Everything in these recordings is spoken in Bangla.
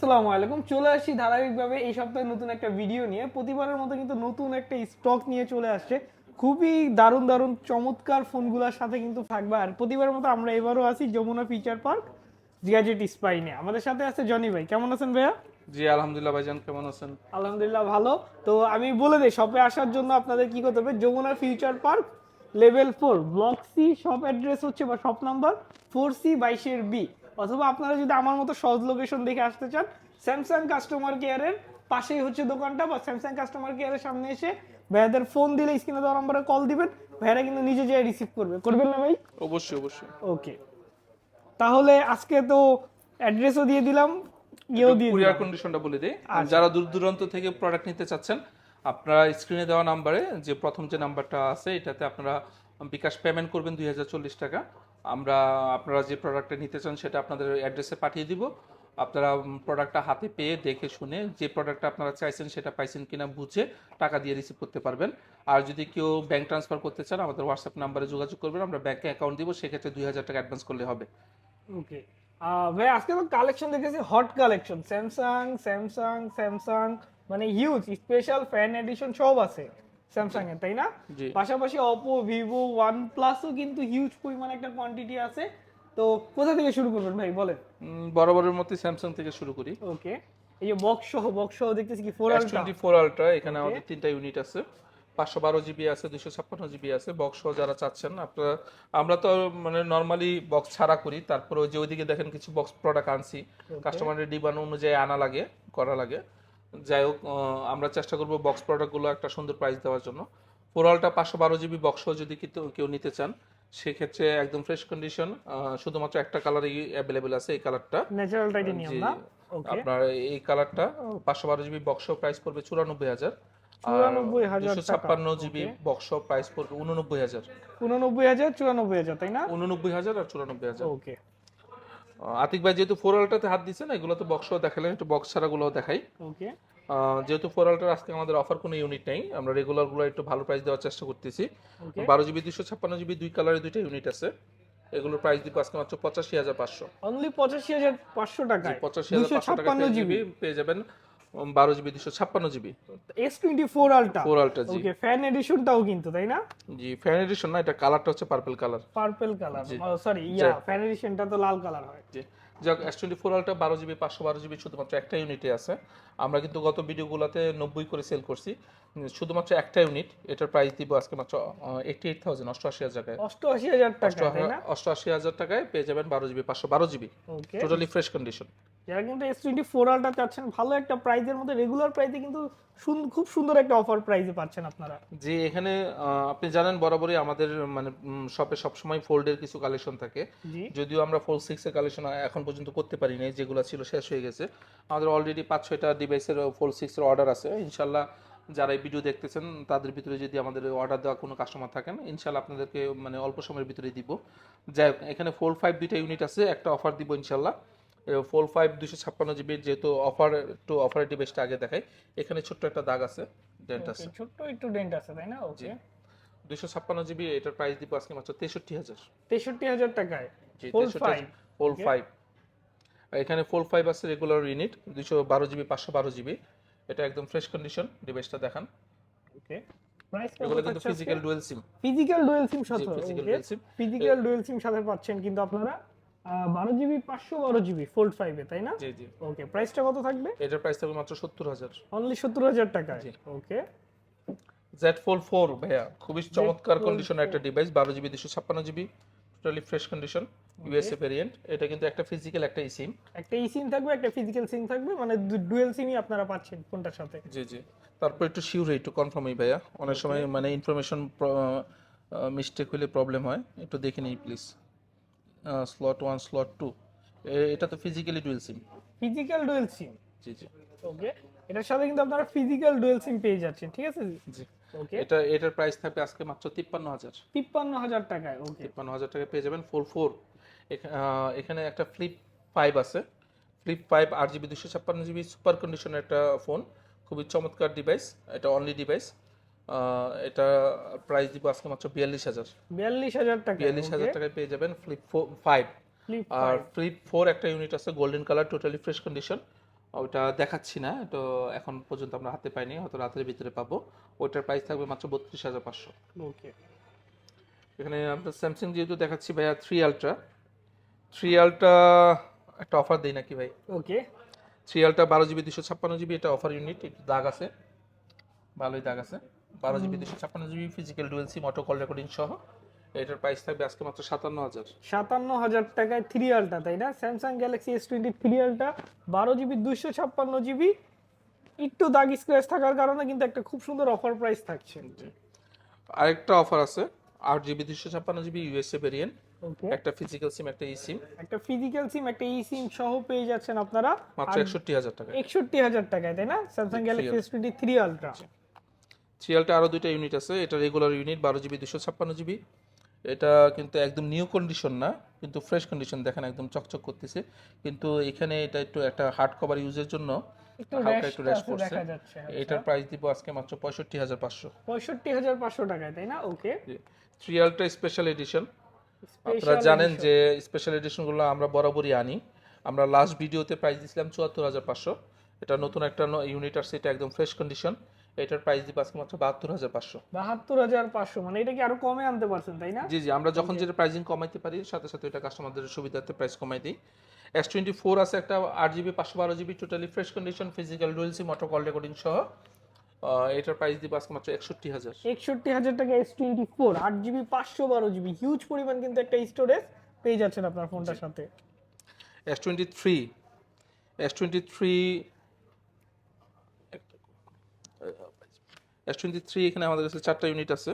আসসালামু আলাইকুম। চলে আসছি ধারাবাহিকভাবে এই সপ্তাহে নতুন একটা ভিডিও নিয়ে। প্রতিবারের মতো কিন্তু নতুন একটা স্টক নিয়ে চলে আসছে। খুবই দারুণ দারুণ চমৎকার ফোনগুলোর সাথে কিন্তু থাকবে। আর প্রতিবারের মতো আমরা এবারও আছি যমুনা ফিচার পার্ক গ্যাজেট স্পাইনে আমাদের সাথে আছে জনি ভাই। কেমন আছেন ভাইয়া? জি আলহামদুলিল্লাহ ভাইজান কেমন আছেন? আলহামদুলিল্লাহ ভালো। তো আমি বলে দিই শপে আসার জন্য আপনাদের কি করতে হবে? Jamuna future park level four block C shop address হচ্ছে বা শপ নাম্বার ফোর সি বাইশের বি অথবা আপনারা যদি আমার মতো সহজ লোকেশন দেখে আসতে চান স্যামসাং কাস্টমার কেয়ারের পাশেই হচ্ছে দোকানটা বা স্যামসাং কাস্টমার কেয়ারের সামনে এসে ভাইয়াদের ফোন দিলে স্ক্রিনে দেওয়া নম্বরে কল দিবেন ভাইয়ারা কিন্তু নিজে যেয়ে রিসিভ করবে। করবেন না ভাই? অবশ্যই অবশ্যই। ওকে তাহলে আজকে তো অ্যাড্রেসও দিয়ে দিলাম ইয়েও দিয়ে কুরিয়ার কন্ডিশনটা বলে দিই। আচ্ছা। যারা দূর দূরান্ত থেকে প্রোডাক্ট নিতে চাচ্ছেন আপনারা স্ক্রিনে দেওয়া নাম্বারে যে প্রথম যে নাম্বারটা আছে এটাতে আপনারা বিকাশ পেমেন্ট করবেন দুই হাজার চল্লিশ টাকা। আমরা আপনারা যে প্রোডাক্টটা নিতে চান সেটা আপনাদের অ্যাড্রেসে পাঠিয়ে দিব। আপনারা প্রোডাক্টটা হাতে পেয়ে দেখে শুনে যে প্রোডাক্টটা আপনারা চাইছেন সেটা পাইছেন কিনা বুঝে টাকা দিয়ে রিসিভ করতে পারবেন। আর যদি কেউ ব্যাংক ট্রান্সফার করতে চান, আমাদের হোয়াটসঅ্যাপ নাম্বারে যোগাযোগ করবেন। আমরা ব্যাংকে অ্যাকাউন্ট দিব, সেক্ষেত্রে দুই হাজার টাকা অ্যাডভান্স করলে হবে। ওকে ভাই, আজকে তো কালেকশন দেখেছি hot collection Samsung Samsung Samsung মানে হিউজ স্পেশাল ফ্যান এডিশন সব আছে। স্যামসাং এর তাই না? পাশাপাশি অপো ভিভো ওয়ান প্লাসও কিন্তু হিউজ পরিমাণে একটা কোয়ান্টিটি আছে। তো কোথা থেকে শুরু করবেন ভাই বলেন? বরাবরের মতো স্যামসাং থেকে শুরু করি। ওকে এই যে বক্স সহ বক্স সহ দেখতেছি কি ফোর আলট্রা ফোর আলট্রা এখানে আমাদের তিনটা ইউনিট আছে। পাঁচশো বারো জিবি আছে দুশো ছাপ্পান্ন জিবি আছে। বক্স যারা চাচ্ছেন আপনারা আমরা তো মানে নর্মালি বক্স ছাড়া করি। তারপরে ওই যে ওইদিকে দেখেন কিছু বক্স প্রোডাক্ট আনছি। কাস্টমারের ডিমান্ড অনুযায়ী আনা লাগে করা লাগে। যাই হোক আমরা চেষ্টা করব বক্স প্রোডাক্টগুলো একটা সুন্দর প্রাইস দেওয়ার জন্য। ফোরালটা পাঁচশো বারো জিবি বক্স যদি কেউ- নিতে চান সেক্ষেত্রে একদম ফ্রেশ কন্ডিশন শুধুমাত্র একটা কালারই অ্যাভেলেবেল আছে এই কালারটা আপনার এই কালারটা পাঁচশো বারো জিবি বক্স প্রাইস পড়বে চুরানব্বই হাজার। ছাপ্পান্ন জিবি বক্স প্রাইস পড়বে উননব্বই হাজার। উননব্বই হাজার চুরানব্বই হাজার তাই না? উননব্বই হাজার আর চুরানব্বই হাজার। ওকে আতিক ভাই যেহেতু ফোরালটাতে হাত হাত দিচ্ছেন এগুলো তো বক্সও দেখালেন একটু বক্স ছাড়া গুলো দেখাই ওকে যেহেতু ফোরালটার আজকে আমাদের অফার কোনো ইউনিট নেই আমরা রেগুলারগুলো একটু ভালো প্রাইস দেওয়ার চেষ্টা করতেছি। বারো জিবি দুশো ছাপ্পান্ন জিবি দুই কালারের দুইটা ইউনিট আছে। এগুলোর প্রাইস দিব আজকে মাত্র পঁচাশি হাজার পাঁচশো। অনলি পঁচাশি হাজার পাঁচশো টাকা পঁচাশি হাজার পাঁচশো টাকা জিবি পেয়ে যাবেন। বারো জিবি দুশো ছাপ্পান্ন GB. S twenty four ultra four ultra G okay fan এডিশনটাও কিন্তু তাই না? জি ফ্যান এডিশন না এটা কালারটা হচ্ছে purple colour purple colour sorry yeah fan এডিশনটা তো লাল কালার হয়। জি। যাক এস টোয়েন্টি ফোর আলটা বারো জিবি পাঁচশো বারো জিবি শুধুমাত্র একটা ইউনিটে আছে। আমরা কিন্তু গত ভিডিওগুলোতে নব্বই করে সেল করছি। শুধুমাত্র একটা ইউনিট এটার প্রাইস দিব আজকে মাত্র এইটি এইট থাউজেন্ড অষ্টআশি হাজার টাকায়। অষ্টআশি হাজার টাকা অষ্টআশি হাজার টাকায় পেয়ে যাবেন বারো জিবি পাঁচশো বারো GB. Okay totally fresh condition যারা কিন্তু এস টোয়েন্টি ফোর আলটা চাচ্ছেন ভালো একটা প্রাইজের মধ্যে রেগুলার প্রাইসে কিন্তু খুব সুন্দর একটা অফার প্রাইসে পাচ্ছেন আপনারা। যে এখানে আপনি জানেন বরাবরই আমাদের মানে শপে সবসময় ফোল্ডের কিছু কালেকশন থাকে। যদিও আমরা ফোর সিক্সের কালেকশন এখন পর্যন্ত করতে পারি নাই যেগুলো ছিল শেষ হয়ে গেছে। আমাদের অলরেডি পাঁচ ছয়টা ডিভাইসের ফোর সিক্সের অর্ডার আছে। ইনশাল্লাহ যারা এই ভিডিও দেখতেছেন তাদের ভিতরে যদি আমাদের অর্ডার দেওয়া কোনো কাস্টমার থাকেন ইনশাল্লাহ আপনাদেরকে মানে অল্প সময়ের ভিতরে দিব। যাই এখানে ফোর ফাইভ দুইটা ইউনিট আছে একটা অফার দিব ইনশাল্লাহ। ফোর ফাইভ দুশো ছাপ্পান্ন জিবি যেহেতু অফার একটু অফারের ডিভাইসটা আগে দেখাই। এখানে ছোট্ট একটা দাগ আছে ডেন্ট আছে। ছোট্ট একটু ডেন্ট আছে তাই না? ওকে দুশো ছাপ্পান্ন জিবি এটার প্রাইস দিব আজকে মাত্র তেষট্টি হাজার। তেষট্টি হাজার টাকায়। ফোর ফাইভ ফোল ফাইভ এখানে ফোল ফাইভ আছে রেগুলার ইউনিট দুশো বারো জিবি পাঁচশো বারো জিবি। এটা একদম ফ্রেশ কন্ডিশন ডিভাইসটা দেখান। ওকে এগুলো কিন্তু physical dual SIM physical dual SIM সাথে physical dual SIM physical dual SIM সাথে পাচ্ছেন কিন্তু আপনারা বারো জিবি পাঁচশো বারো জিবি ফোল্ড ফাইভে তাই না? জি জি। ওকে প্রাইসটা কত থাকবে? এটার প্রাইস থাকবে মাত্র সত্তর হাজার। অনলি সত্তর হাজার টাকায়? জি। ওকে জেড ফোল ফোর ভাইয়া খুবই চমৎকার কন্ডিশনের একটা ডিভাইস বারো জিবি দুশো ছাপ্পান্ন GB totally fresh condition USA variant এটা কিন্তু একটা ফিজিক্যাল একটা ই সিম একটা ই সিম থাকবে একটা ফিজিক্যাল সিম থাকবে মানে ডুয়েল সিমই আপনারা পাচ্ছেন কোনটার সাথে। জি জি। তারপর একটু শিওর একটু কনফার্মই ভাইয়া। অনেক সময় মানে ইনফরমেশন মিস্টেক হলে প্রবলেম হয়। একটু দেখে নিই please slot one slot two এটা তো physically dual SIM physical dual SIM জি জি। ওকে এটার সাথে কিন্তু আপনারা ফিজিক্যাল ডুয়েল সিম পেয়ে যাচ্ছেন ঠিক আছে? জি। ওকে এটা এটার প্রাইস থাকবে আজকে মাত্র তিপ্পান্ন হাজার। তিপ্পান্ন হাজার টাকায় ওকে তিপ্পান্ন হাজার টাকা পেয়ে যাবেন ফোর ফোর এখানে একটা ফ্লিপ ফাইভ আছে। ফ্লিপ ফাইভ আট জিবি দুশো ছাপ্পান্ন জিবি সুপার কন্ডিশনের একটা ফোন খুবই চমৎকার ডিভাইস এটা অনলি ডিভাইস এটা প্রাইস দিব আজকে মাত্র বিয়াল্লিশ হাজার। বিয়াল্লিশ হাজার টাকা বিয়াল্লিশ হাজার টাকায় পেয়ে যাবেন ফ্লিপ ফাইভ আর ফ্লিপ ফোর একটা ইউনিট আছে golden colour totally fresh condition ওটা দেখাচ্ছি না তো এখন পর্যন্ত আমরা হাতে পাইনি হয়তো রাতের ভিতরে পাবো। ওইটার প্রাইস থাকবে মাত্র বত্রিশ হাজার পাঁচশো। ওকে এখানে আপনার স্যামসাং যেহেতু দেখাচ্ছি ভাইয়া থ্রি আলট্রা থ্রি আলট্রা একটা অফার দিই নাকি ভাই? ওকে থ্রি আলট্রা বারো জিবি দুশো ছাপ্পান্ন জিবি এটা অফার ইউনিট একটু দাগ আছে। ভালোই দাগ আছে। বারো জিবি দুশো ছাপ্পান্ন GB physical dual SIM auto call recording সহ। এটার প্রাইস থাকবে আজকে মাত্র সাতান্ন হাজার। সাতান্ন হাজার টাকায় থ্রি আলটা তাই না? Samsung Galaxy S twenty three Ultra বারো জিবি দুশো ছাপ্পান্ন জিবি। একটু দাগ স্ক্র্যাচ থাকার কারণে কিন্তু একটা খুব সুন্দর অফার প্রাইস থাকছে। আরেকটা অফার আছে আট জিবি দুশো ছাপ্পান্ন জিবি ইউএসএ ভেরিয়েন্ট একটা ফিজিক্যাল সিম একটা ই সিম একটা ফিজিক্যাল সিম একটা ই সিম সহ পেয়ে যাচ্ছেন আপনারা। মাত্র একষট্টি হাজার টাকা একষট্টি হাজার টাকায় তাই না? Samsung Galaxy S twenty three Ultra three Ultra আরও দুইটা ইউনিট আছে। এটা রেগুলার ইউনিট বারো জিবি দুশো ছাপ্পান্ন জিবি এটা কিন্তু একদম নিউ কন্ডিশন না কিন্তু ফ্রেশ কন্ডিশন দেখেন একদম চকচক করতেছে। কিন্তু এখানে এটা একটু একটা হার্ড কভার ইউজের জন্য হালকা একটু র্যাশ পড়ছে। এটার প্রাইস দিব আজকে মাত্র পঁয়ষট্টি হাজার পাঁচশো। পঁয়ষট্টি হাজার পাঁচশো টাকায় তাই না? ওকে স্পেশাল এডিশন আপনারা জানেন যে স্পেশাল এডিশনগুলো আমরা বরাবরই আনি। আমরা লাস্ট ভিডিওতে প্রাইস দিয়েছিলাম চুয়াত্তর হাজার পাঁচশো। এটা নতুন একটা ইউনিট আসছে এটা একদম ফ্রেশ কন্ডিশন এটার প্রাইস দিব আজকে মাত্র বাহাত্তর হাজার পাঁচশো। বাহাত্তর হাজার পাঁচশো মানে এটা কি আরও কমে আনতে পারছেন তাই না? জি জি আমরা যখন যেটা প্রাইসিং কমাইতে পারি সাথে সাথে এটা কাস্টমারদের সুবিধার্থে প্রাইস কমাই দিই। এস টোয়েন্টি ফোর আছে একটা আট জিবি পাঁচশো বারো GB totally fresh condition physical dual SIM auto call recording সহ। এটার প্রাইস দিব আজকে মাত্র একষট্টি হাজার। একষট্টি হাজার টাকা এস টোয়েন্টি ফোর আট জিবি পাঁচশো বারো জিবি হিউজ পরিমাণ কিন্তু একটা স্টোরেজ পেয়ে যাচ্ছেন আপনার ফোনটার সাথে। S twenty three S twenty three S twenty three এখানে আমাদের কাছে চারটা ইউনিট আছে।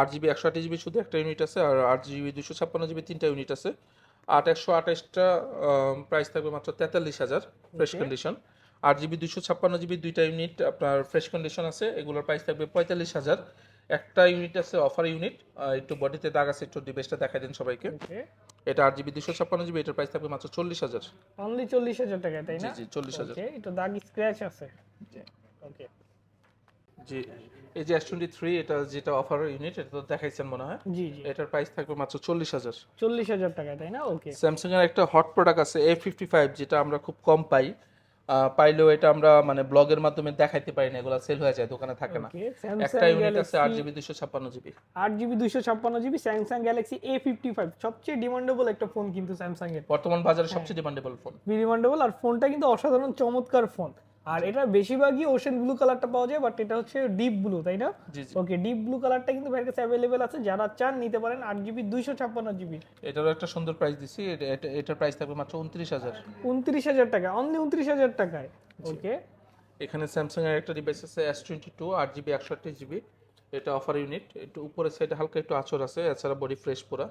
আট জিবি একশো আট জিবি শুধু একটা ইউনিট আছে আর আট জিবি দুশো ছাপ্পান্ন জিবি তিনটা ইউনিট আছে। আট একশো আঠাশটা প্রাইস থাকবে মাত্র তেতাল্লিশ হাজার ফ্রেশ কন্ডিশন আট জিবি দুশো ছাপ্পান্ন জিবি দুইটা ইউনিট আপনার ফ্রেশ কন্ডিশন আছে এগুলোর প্রাইস থাকবে পঁয়তাল্লিশ হাজার। একটা ইউনিট আছে অফার ইউনিট একটু বডিতে দাগ আছে একটু ডিভাইসটা দেখাই দিন সবাইকে। এটা আট জিবি দুশো ছাপ্পান্ন জিবি এটার প্রাইস থাকবে মাত্র চল্লিশ হাজার। অনলি চল্লিশ হাজার টাকা তাই না? জি চল্লিশ হাজার। ওকে এটা দাগ স্ক্র্যাচ আছে। ওকে জি এই যে এস টোয়েন্টি থ্রি এটা যেটা অফার ইউনিট এটা তো দেখাইছেন মনে হয়? জি জি। এটার প্রাইস থাকবে মাত্র চল্লিশ হাজার। চল্লিশ হাজার টাকা তাই না? ওকে স্যামসাং এর একটা হট প্রোডাক্ট আছে এ ফিফটি ফাইভ যেটা আমরা খুব কম পাই। পাইলেও এটা আমরা মানে ব্লগের মাধ্যমে দেখাইতে পারি না এগুলো সেল হয়ে যায় দোকানে থাকে না। একটা ইউনিট আছে আট গ্যালাক্সি জিবি দুশো ছাপ্পান্ন জিবি। আট জিবি দুইশো ছাপ্পান্ন GB Samsung Galaxy A fifty five সবচেয়ে ডিমান্ডেবল একটা ফোন কিন্তু স্যামসাং এর বর্তমান বাজারে সবচেয়ে ডিমান্ডেবল ফোন ডিমান্ডেবল আর ফোনটা কিন্তু অসাধারণ চমৎকার ফোন আর এটা বেশিরভাগই ওশেন ব্লু কালারটা পাওয়া যায় বাট এটা হচ্ছে ডিপ ব্লু তাই না? ওকে ডিপ ব্লু কালারটা কিন্তু ভাইয়ের কাছে অ্যাভেলেবেল আছে। যারা চান নিতে পারেন আট জিবি দুইশো ছাপ্পান্ন জিবি এটারও একটা সুন্দর প্রাইস দিছি। এটা- এটা- এটার প্রাইস থাকবে মাত্র উনত্রিশ হাজার। উনত্রিশ হাজার টাকা অনলি উনত্রিশ হাজার টাকায়। ওকে এখানে স্যামসাং এর একটা ডিভাইস আছে এস টোয়েন্টি টু আট জিবি একশো আটত্রিশ জিবি এটা অফার ইউনিট একটু উপরের সাইডে হালকা একটু আচর আছে এছাড়া বডি ফ্রেশ পুরা।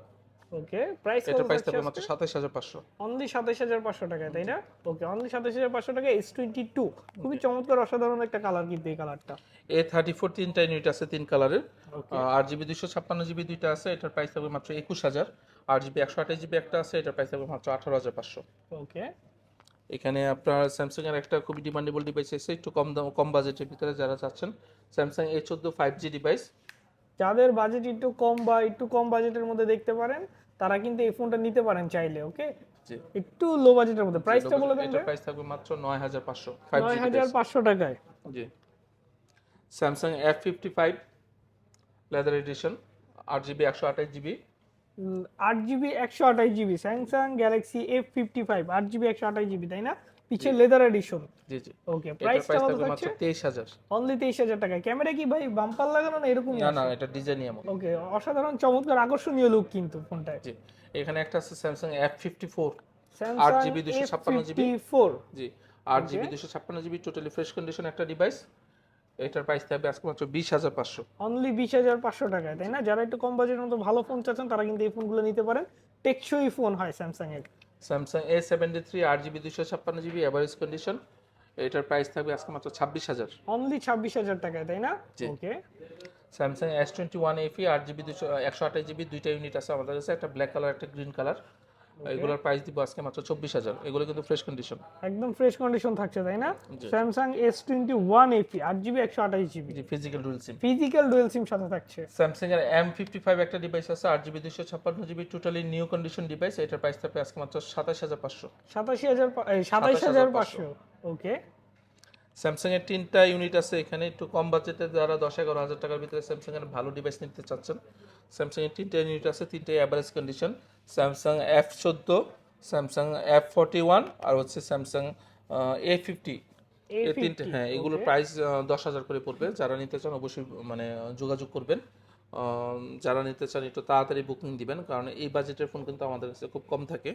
ওকে প্রাইস এটা প্রাইস থাকবে মাত্র সাতাশ হাজার পাঁচশো। অনলি সাতাশ হাজার পাঁচশো টাকায় তাই না? ওকে অনলি সাতাশ হাজার পাঁচশো টাকা এস টোয়েন্টি টু খুবই চমৎকার অসাধারণ একটা কালার কিন্তু এই কালারটা এ থার্টি ফোর তিনটা ইউনিট আছে তিন কালারের আট জিবি দুশো ছাপ্পান্ন জিবি দুইটা আছে এটার প্রাইস থাকবে মাত্র একুশ হাজার। আট জিবি একশো আঠাশ জিবি একটা আছে এটার প্রাইস থাকবে মাত্র আঠারো হাজার পাঁচশো। ওকে এখানে আপনার স্যামসাং এর একটা খুবই ডিমান্ডেবল ডিভাইস আছে একটু কম দাম কম বাজেটের ভিতরে যারা চাচ্ছেন স্যামসাং এ চোদ্দ ফাইভ জি ডিভাইস যাদের বাজেট একটু কম বা একটু কম বাজেটের মধ্যে দেখতে পারেন তারা কিন্তু এই ফোনটা নিতে পারেন চাইলে ওকে একটু লো বাজেটের মধ্যে। প্রাইসটা বলে দেন প্রাইস থাকবে মাত্র 9500 9500 টাকায়। জি। Samsung F55 leather addition 8GB 128GB আট জিবি একশো আঠাশ GB Samsung Galaxy F fifty five আট জিবি একশো আঠাশ জিবি তাই না? পিছে লেদার এডিশন জি জি। ওকে প্রাইসটা কত থাকছে? তেইশ হাজার। অনলি তেইশ হাজার টাকা ক্যামেরা কি ভাই বাম্পার লাগানো না এরকম না না এটা ডিজাইনই এমন ওকে অসাধারণ চমৎকার আকর্ষণীয় লুক কিন্তু ফোনটায়। জি এখানে একটা আছে Samsung F fifty four Samsung GB 256 GB four G আট জিবি দুশো ছাপ্পান্ন জিবি টোটালি ফ্রেশ কন্ডিশন একটা ডিভাইস এটার প্রাইস থাকবে আজকে মাত্র বিশ হাজার পাঁচশো। অনলি বিশ হাজার পাঁচশো টাকায় তাই না? যারা একটু কম বাজেটের মতো ভালো ফোন চাচ্ছেন তারা কিন্তু এই ফোনগুলো নিতে পারেন। টেকসই ফোন হয় স্যামসাং এর স্যামসাং এ সেভেন্টি থ্রি আট জিবি দুশো ছাপ্পান্ন জিবি অ্যাভারেজ কন্ডিশন এটার প্রাইস থাকবে আজকে মাত্র ছাব্বিশ হাজার। অনলি ছাব্বিশ হাজার টাকায় তাই না। Okay Samsung S twenty one FE আট জিবি দুশো একশো আঠাশ জিবি দুইটা ইউনিট আছে আমাদের কাছে একটা ব্ল্যাক কালার একটা গ্রিন কালার এগুলোর প্রাইস দিব আজকে মাত্র চব্বিশ হাজার। এগুলো কিন্তু ফ্রেশ কন্ডিশন একদম ফ্রেশ কন্ডিশন থাকছে তাই না। Samsung S twenty one FE আট জিবি একশো আঠাশ GB physical dual SIM physical dual SIM সাথে থাকছে। স্যামসাং এর এম ফিফটি ফাইভ একটা ডিভাইস আছে আট জিবি দুশো ছাপ্পান্ন GB totally new condition device এটার প্রাইস থাকবে আজকে মাত্র সাতাশ হাজার পাঁচশো। সাতাশি হাজার সাতাইশ হাজার পাঁচশো। ওকে স্যামসাং এর তিনটা ইউনিট আছে এখানে একটু কম বাজেটে যারা দশ এগারো হাজার টাকার ভিতরে স্যামসাং এর ভালো ডিভাইস নিতে চাচ্ছেন স্যামসাং এর তিনটা ইউনিট আছে তিনটে অ্যাভারেজ কন্ডিশন স্যামসাং এফ চোদ্দ স্যামসাং এফ ফর্টি ওয়ান আর হচ্ছে স্যামসাং এ ফিফটি এই তিনটে হ্যাঁ এগুলোর প্রাইস দশ হাজার করে পড়বে। যারা নিতে চান অবশ্যই মানে যোগাযোগ করবেন। যারা নিতে চান একটু তাড়াতাড়ি বুকিং দিবেন কারণ এই বাজেটের ফোন কিন্তু আমাদের কাছে খুব কম থাকে।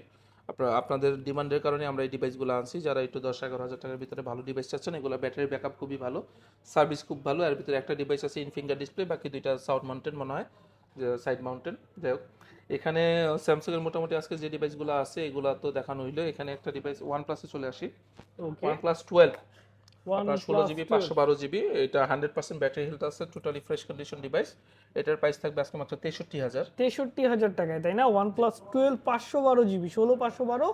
আপনার আপনাদের ডিমান্ডের কারণে আমরা এই ডিভাইসগুলো আনছি। যারা একটু দশ এগারো হাজার টাকার ভিতরে ভালো ডিভাইস চাচ্ছেন এগুলো ব্যাটারি ব্যাকআপ খুবই ভালো। সার্ভিস খুব ভালো। এর ভিতরে একটা ডিভাইস আছে ইন ফিঙ্গার ডিসপ্লে বাকি দুইটা সাউথ মাউন্টেন মনে হয়। সাইড মাউন্টেন যাই হোক। এখানে স্যামসাং এর মোটামুটি আজকে যে ডিভাইসগুলো আছে এগুলো তো দেখানো হইল। এখানে একটা ডিভাইস ওয়ান প্লাসে চলে আসি। ওয়ান প্লাস টুয়েলভ আপনার ষোলো জিবি পাঁচশো বারো জিবি এটা হান্ড্রেড পার্সেন্ট ব্যাটারি হেলথ আছে টোটালি ফ্রেশ কন্ডিশন ডিভাইস এটার প্রাইস থাকবে আজকে মাত্র তেষট্টি হাজার। তেষট্টি হাজার টাকায় তাই না? ওয়ান প্লাস টুয়েলভ পাঁচশো বারো জিবি ষোলো পাঁচশো বারো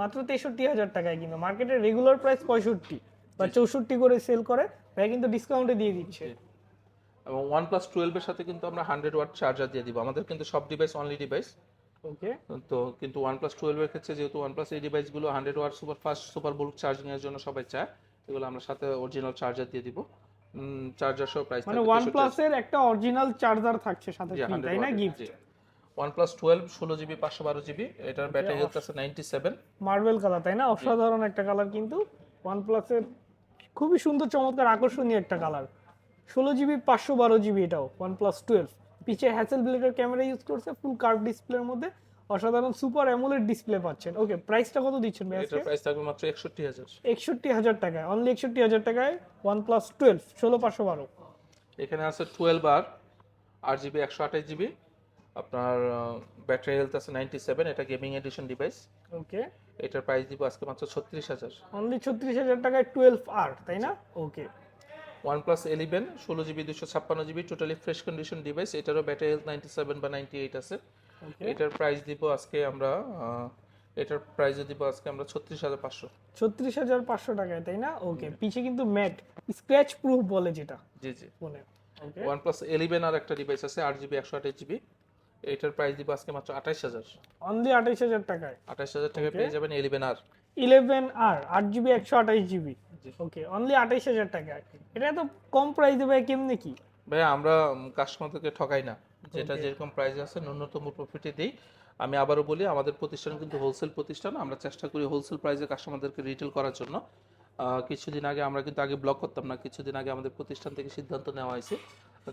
মাত্র তেষট্টি হাজার টাকায় কিন্তু মার্কেটের রেগুলার প্রাইস পঁয়ষট্টি। বা চৌষট্টি করে সেল করে তাই কিন্তু ডিসকাউন্টে দিয়ে দিচ্ছে। এবং ওয়ান প্লাস টুয়েলভের সাথে কিন্তু আমরা হান্ড্রেড ওয়াট চার্জার দিয়ে দিব। আমাদের কিন্তু সব ডিভাইস অনলি ডিভাইস ওকে তো কিন্তু ওয়ান প্লাস টুয়েলভের ক্ষেত্রে যেহেতু ওয়ান প্লাস এই ডিভাইসগুলো hundred watt super fast super bullock charging এর জন্য সবাই চায় এগুলো আমরা সাথে অরিজিনাল চার্জার দিয়ে দিব। চার্জার সহ প্রাইস মানে ওয়ান প্লাসের একটা অরিজিনাল চার্জার থাকছে সাথে তাই না গিফট ওয়ান প্লাস টুয়েলভ ষোলো জিবি পাঁচশো বারো জিবি এটার ব্যাটারি হেলথ আছে নাইনটি সেভেন মার্বেল কালার তাই না? অসাধারণ একটা কালার কিন্তু। ওয়ান প্লাসের খুবই সুন্দর চমৎকার আকর্ষণীয় একটা কালার ষোলো জিবি পাঁচশো বারো জিবি এটাও ওয়ান প্লাস টুয়েলভ পিছে হ্যাসেল ব্লেডের ক্যামেরা ইউজ করছে ফুল কার্ভ ডিসপ্লের মধ্যে অসাধারণ সুপার অ্যামোলেড ডিসপ্লে পাচ্ছেন। ওকে প্রাইসটা কত দিচ্ছেন ভাই আজকে? প্রাইস থাকবে মাত্র একষট্টি হাজার। একষট্টি হাজার টাকায় অনলি একষট্টি হাজার টাকায় ওয়ান প্লাস টুয়েলভ ষোলো পাঁচশো বারো। এখানে আছে টুয়েলভ আর আট জিবি একশো আঠাশ জিবি। আপনার ব্যাটারি হেলথ আছে নাইনটি সেভেন এটা গেমিং এডিশন ডিভাইস ওকে এটার প্রাইস দিব আজকে মাত্র ছত্রিশ হাজার। অনলি ছত্রিশ হাজার টাকায় টুয়েলভ আর তাই না? ওকে ওয়ান প্লাস ইলেভেন ষোলো জিবি দুশো ছাপ্পান্ন GB totally fresh condition device এটারও ব্যাটারি হেলথ নাইনটি সেভেন বা নাইনটি এইট আছে এটার প্রাইস দিব আজকে আমরা এটার প্রাইস দিব আজকে আমরা ছত্রিশ হাজার পাঁচশো। ছত্রিশ হাজার পাঁচশো টাকায় তাই না? ওকে পিছে কিন্তু ম্যাট স্ক্র্যাচ প্রুফ বলে যেটা। জি জি। ফোনে ওকে ওয়ান প্লাস ইলেভেন আর একটা ডিভাইস আছে আট জিবি একশো আঠাশ জিবি এটার প্রাইস দিব আজকে মাত্র আঠাশ হাজার। অনলি আঠাশ হাজার টাকায়। আঠাশ হাজার টাকা পেয়ে যাবেন ইলেভেন আর। ইলেভেন আর আট জিবি একশো আঠাশ জিবি। ওকে অনলি আঠাইশ হাজার টাকায় এটা তো কম প্রাইসে ভাই কেমনে কি? ভাই আমরা কাস্টমারদেরকে ঠকাই না। যেটা যেরকম প্রাইস আছে ন্যূনতম প্রফিটে দিই। আমি আবারও বলি আমাদের প্রতিষ্ঠান কিন্তু হোলসেল প্রতিষ্ঠান। আমরা চেষ্টা করি হোলসেল প্রাইসে কাস্টমারদেরকে রিটেল করার জন্য। কিছুদিন আগে আমরা কিন্তু আগে ব্লক করতাম না। কিছুদিন আগে আমাদের প্রতিষ্ঠান থেকে সিদ্ধান্ত নেওয়া হয়েছে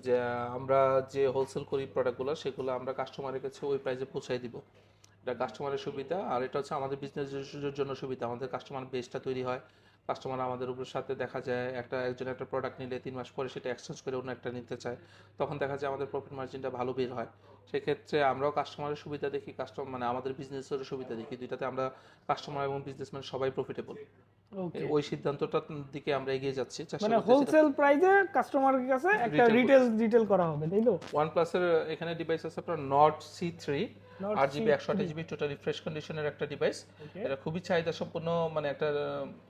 যে আমরা যে হোলসেল করি প্রোডাক্টগুলো সেগুলো আমরা কাস্টমারের কাছে ওই প্রাইসে পৌঁছাই দিব। এটা কাস্টমারের সুবিধা। আর এটা হচ্ছে আমাদের বিজনেসের জন্য সুবিধা। আমাদের কাস্টমার বেসটা তৈরি হয়। কাস্টমার আমাদের উপর সাথে দেখা যায়, একটা, একজন একটা প্রোডাক্ট নিলে তিন মাস পরে সেটা এক্সচেঞ্জ করে অন্য একটা নিতে চায়, তখন দেখা যায় আমাদের প্রফিট মার্জিনটা ভালো বের হয়। সেক্ষেত্রে আমরাও কাস্টমারের সুবিধা দেখি কাস্টমার মানে আমাদের বিজনেসেরও সুবিধা দেখি। দুইটাতে আমরা কাস্টমার এবং বিজনেসম্যান সবাই প্রফিটেবল ওই সিদ্ধান্তটার দিকে আমরা এগিয়ে যাচ্ছি। মানে হোলসেল প্রাইসে কাস্টমারের কাছে একটা রিটেল রিটেল করা হবে তাই তো? ওয়ান প্লাসের এখানে ডিভাইস আছে আপনার Nord আট জিবি একশো আঠাশ জিবি টোটালি ফ্রেশ কন্ডিশনের একটা ডিভাইস এটা খুবই চাহিদা সম্পন্ন মানে একটা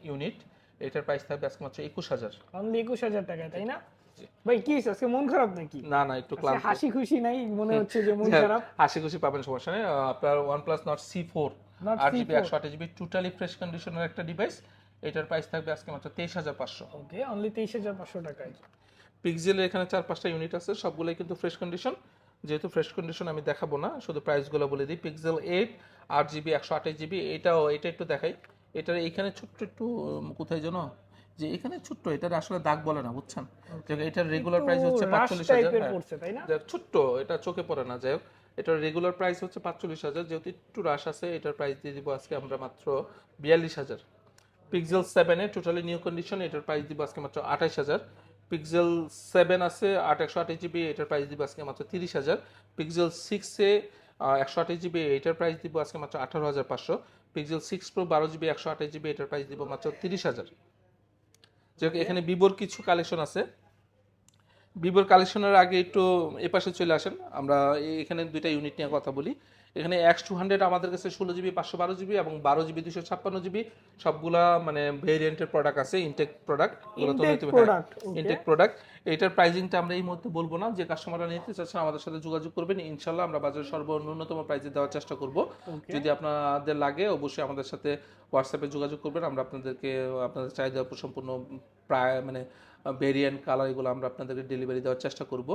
ইউনিট এটার প্রাইস থাকবে আজকে মাত্র একুশ হাজার। অনলি একুশ হাজার টাকায় তাই না? ভাই কি? আজকে মন খারাপ নাকি? না না একটু ক্লান্ত। হাসি খুশি নাই? মনে হচ্ছে যে মন হ্যাঁ, খারাপ? হাসি খুশি পাবেন সমস্যা নেই। আপনার one plus Nord C four আট জিবি C4 একশো আঠাশ জিবি টোটালি ফ্রেশ কন্ডিশনের একটা ডিভাইস এটার প্রাইস থাকবে আজকে মাত্র তেইশ হাজার পাঁচশো। ওকে অনলি তেইশ হাজার পাঁচশো টাকায়। পিক্সেলের এখানে চার পাঁচটা ইউনিট আছে সবগুলোই কিন্তু ফ্রেশ কন্ডিশন যেহেতু ফ্রেশ কন্ডিশন আমি দেখাবো না শুধু প্রাইসগুলো বলে দিই। পিক্সেল এইট আট জিবি একশো আঠাশ জিবি এটাও এটা একটু দেখাই। এটার এইখানে ছোট্ট একটু কোথায় যেন? যে এখানে ছোট্ট এটার আসলে দাগ বলে না বুঝছেন? এটার রেগুলার প্রাইস হচ্ছে পাঁচচল্লিশ হাজার হ্যাঁ। পড়ছে তাই না? যাক, ছোট্ট এটা চোখে পড়ে না যাই হোক। এটার রেগুলার প্রাইস হচ্ছে পাঁচচল্লিশ হাজার যেহেতু একটু রাশ আছে এটার প্রাইস দিয়ে দিব আজকে আমরা মাত্র বিয়াল্লিশ হাজার। পিক্সেল সেভেনে টোটালি নিউ কন্ডিশন এটার প্রাইস দিব আজকে মাত্র আঠাশ হাজার। পিক্সেল সেভেন আছে, আট একশো আঠাশ জিবি এটার প্রাইস দিব আজকে মাত্র তিরিশ হাজার। পিক্সেল সিক্সে একশো আঠাশ জিবি এটার প্রাইস দিব আজকে মাত্র আঠারো হাজার পাঁচশো। পিক্সেল সিক্স প্রো বারো জিবি একশো আঠাশ জিবি এটার প্রাইস দিব মাত্র তিরিশ হাজার। যাই এখানে ভিভোর কিছু কালেকশন আছে। ভিভোর কালেকশনের আগে একটু এপাশে চলে আসেন, আমরা এখানে দুইটা ইউনিট নিয়ে কথা বলি। এখানে এক্স টু হান্ড্রেড আমাদের কাছে ষোলো জিবি পাঁচশো বারো জিবি এবং বারো জিবি দুশো ছাপ্পান্ন জিবি সবগুলা মানে ভেরিয়েন্টের প্রোডাক্ট আছে ইনটেক প্রোডাক্ট. ইনটেক প্রোডাক্ট এটার প্রাইসিংটা আমরা এই মুহূর্তে বলব না। যে কাস্টমাররা নিতে চাচ্ছেন আমাদের সাথে যোগাযোগ করবেন। ইনশাল্লাহ আমরা বাজারে সর্বন্যূনতম প্রাইসে দেওয়ার চেষ্টা করব। যদি আপনাদের লাগে অবশ্যই আমাদের সাথে হোয়াটসঅ্যাপে যোগাযোগ করবেন। আমরা আপনাদেরকে আপনাদের চাহিদা সম্পূর্ণ প্রায় মানে ভেরিয়েন্ট কালার এগুলো আমরা আপনাদেরকে ডেলিভারি দেওয়ার চেষ্টা করব।